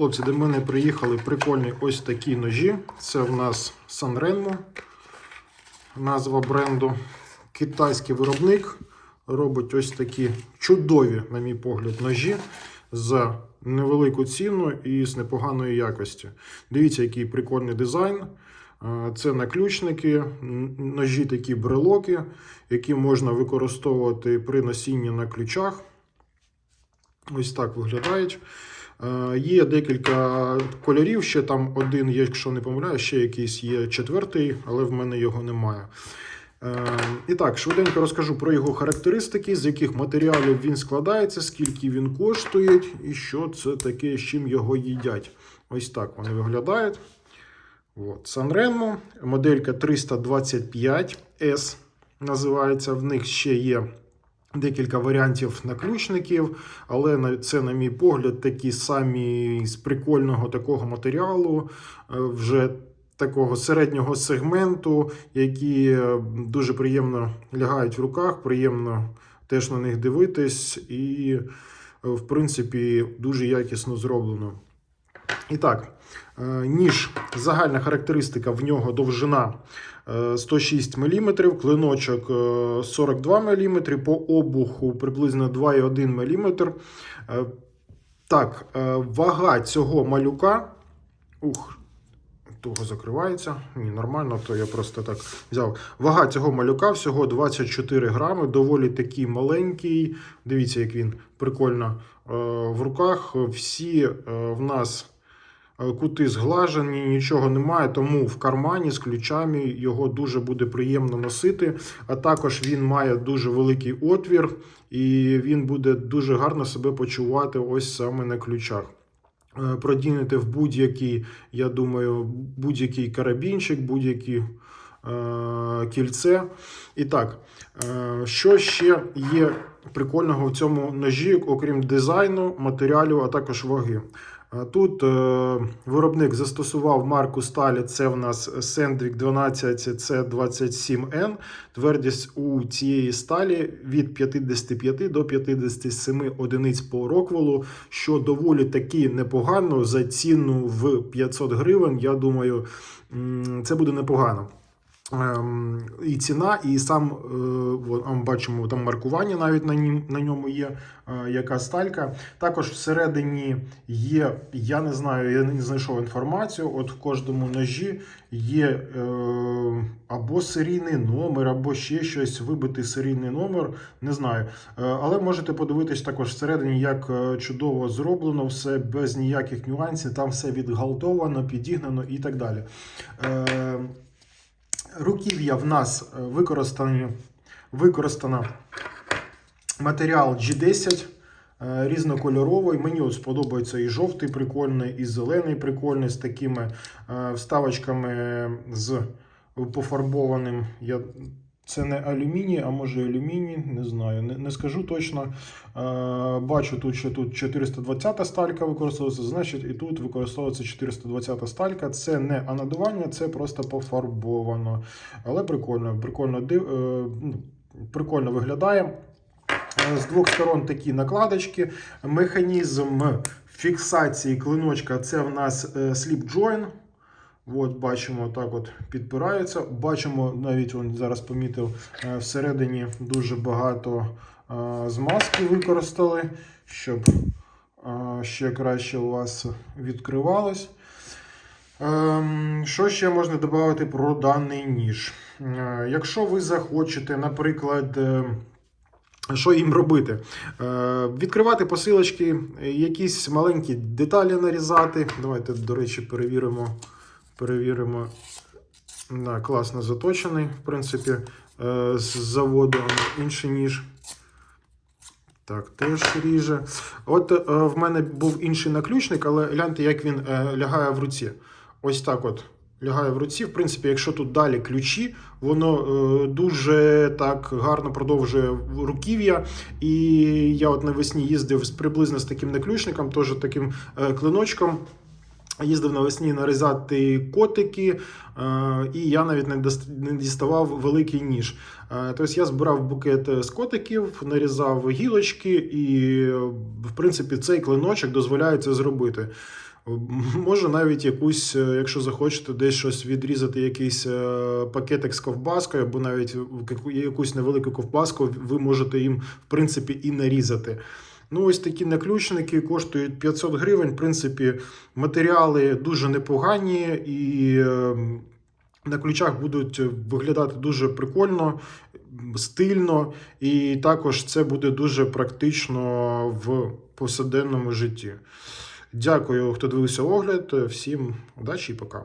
Хлопці, до мене приїхали прикольні ось такі ножі. Це в нас Sanremo, назва бренду. Китайський виробник робить ось такі чудові, на мій погляд, ножі за невелику ціну і з непоганої якості. Дивіться, який прикольний дизайн. Це наключники, ножі такі брелоки, які можна використовувати при носінні на ключах. Ось так виглядають. Е, Є декілька кольорів, ще там один є, якщо не помиляю, ще якийсь є четвертий, але в мене його немає. Е, І так, швиденько розкажу про його характеристики, з яких матеріалів він складається, скільки він коштує і що це таке, з чим його їдять. Ось так вони виглядають. Sanremo, моделька 325S називається. В них ще є декілька варіантів наключників, але це, на мій погляд, такі самі з прикольного такого матеріалу, е, вже такого середнього сегменту, які е, дуже приємно лягають в руках, приємно теж на них дивитись, і, е, в принципі, дуже якісно зроблено. І так, е, ніж, загальна характеристика в нього довжина е, 106 мм, клиночок е, 42 мм, по обуху приблизно 2,1 мм. Е, Так, е, вага цього малюка. Ух, того закривається. Ні, нормально, то я просто так взяв. Вага цього малюка всього 24 грами, доволі такий маленький. Дивіться, як він прикольно е, в руках. Всі е, в нас е, кути зглажені, нічого немає, тому в кармані з ключами його дуже буде приємно носити. А також він має дуже великий отвір, і він буде дуже гарно себе почувати ось саме на ключах. Е, Продінете в будь-який, я думаю, будь-який карабінчик, будь-який е, кільце. І так, е, що ще є прикольного в цьому ножі, окрім дизайну, матеріалів, а також ваги. Тут е, виробник застосував марку сталі. Це в нас Sandvik 12 C27N. Твердість у цієї сталі від 55 до 57 одиниць по роквелу, що доволі таки непогано за ціну в 500 гривень. Я думаю, це буде непогано. Ем, І ціна, і сам е, а ми бачимо там маркування навіть на нім на ньому є, е, яка сталька. Також всередині є, я не знаю, я не знайшов інформацію. От в кожному ножі є е, або серійний номер, або ще щось, вибитий серійний номер. Не знаю. Е, але можете подивитись також всередині, як е, чудово зроблено, все без ніяких нюансів, там все відгалтовано, підігнано і так далі. Е, Руків'я в нас використана використано матеріал G10 е, різнокольоровий. Мені сподобається і жовтий прикольний, і зелений прикольний з такими е, вставочками з пофарбованим. Я, це не алюміній, а може алюміній, не знаю, не, не скажу точно. Е, бачу тут, що тут 420 сталька використовується, значить і тут використовується 420 сталька. Це не анодування, це просто пофарбовано. Але прикольно, прикольно, див, е, ну, прикольно виглядає. З двох сторон такі накладочки. Механізм фіксації клиночка це в нас е, slip join. От, бачимо, так от підпирається. Бачимо, навіть он зараз помітив, е, всередині дуже багато е, змазки використали, щоб е, ще краще у вас відкривалось. Ем, Що ще можна додати про даний ніж? Якщо ви захочете, наприклад, що їм робити? Відкривати посилочки, якісь маленькі деталі нарізати. Давайте, до речі, перевіримо. Перевіримо. Да, класно заточений, в принципі, е, з заводу інший ніж. Так, теж ріже. От е, в мене був інший наключник, але гляньте, як він е, лягає в руці. Ось так от лягає в руці. В принципі, якщо тут далі ключі, воно дуже так гарно продовжує руків'я. І я от навесні їздив з- приблизно з таким наключником, теж таким клиночком. Їздив навесні нарізати котики, е, і я навіть не діставав великий ніж. Е, Тобто я збирав букет з котиків, нарізав гілочки, і, е, в принципі, цей клиночок дозволяє це зробити. Може навіть якусь, е, якщо захочете, десь щось відрізати, якийсь е, пакетик з ковбаскою, або навіть яку- якусь невелику ковбаску, ви можете їм, в принципі, і нарізати. Ну, ось такі наключники коштують 500 гривень. В принципі, матеріали дуже непогані і е, на ключах будуть виглядати дуже прикольно, стильно, і також це буде дуже практично в повсякденному житті. Дякую, хто дивився огляд. Всім удачі і пока.